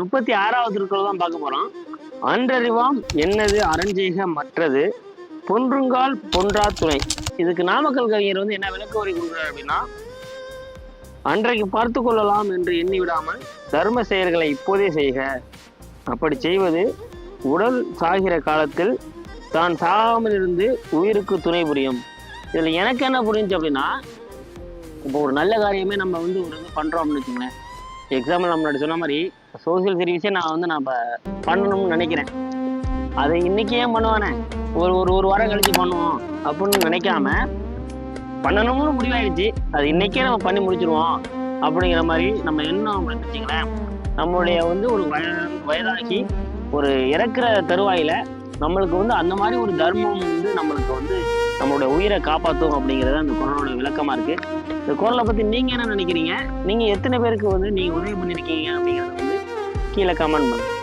முப்பத்தி ஆறாவது இருக்கிறது தான் பார்க்க போறோம். அன்றறிவாம் என்னது அரஞ்செய்க மற்றது? பொன்றுங்கால் பொன்றா துணை இதுக்கு நாமக்கல் கவிஞர் வந்து என்ன விளக்க உரை கொடுக்குறாரு அப்படின்னா அன்றைக்கு பார்த்து கொள்ளலாம் என்று எண்ணி விடாமல் தர்ம செயல்களை இப்போதே செய்க. அப்படி செய்வது உடல் சாகிற காலத்தில் தான் சாகாமல் இருந்து உயிருக்கு துணை புரியும். இதில் எனக்கு என்ன புரிஞ்சு அப்படின்னா இப்போ ஒரு நல்ல காரியமே நம்ம வந்து ஒரு இது பண்ணுறோம் அப்படின்னு வச்சுங்களேன் எக்ஸாம்பிள் நம்மளோட முன்னாடி சொன்ன மாதிரி சோசியல் சர்வீஸே நான் வந்து நம்ம பண்ணணும்னு நினைக்கிறேன். அதை இன்னைக்கு ஏன் பண்ணுவானே? ஒரு ஒரு ஒரு வாரம் கழிச்சு பண்ணுவோம் அப்படின்னு நினைக்காம பண்ணணும்னு முடிவாயிடுச்சு. அது இன்னைக்கே நம்ம பண்ணி முடிச்சிருவோம் அப்படிங்கிற மாதிரி நம்ம என்ன அப்படின்னு வச்சுங்களேன் நம்மளுடைய வந்து ஒரு வய வயதாகி ஒரு இறக்குற தருவாயில நம்மளுக்கு வந்து அந்த மாதிரி ஒரு தர்மம் வந்து நம்மளுக்கு வந்து நம்மளுடைய உயிரை காப்பாற்றும் அப்படிங்கிறது அந்த குரலோட விளக்கமாக இருக்கு. இந்த குரலை பற்றி நீங்கள் என்ன நினைக்கிறீங்க? நீங்கள் எத்தனை பேருக்கு வந்து நீங்கள் உதவி பண்ணியிருக்கீங்க அப்படிங்கிறத வந்து கீழே கமெண்ட் பண்ணுங்கள்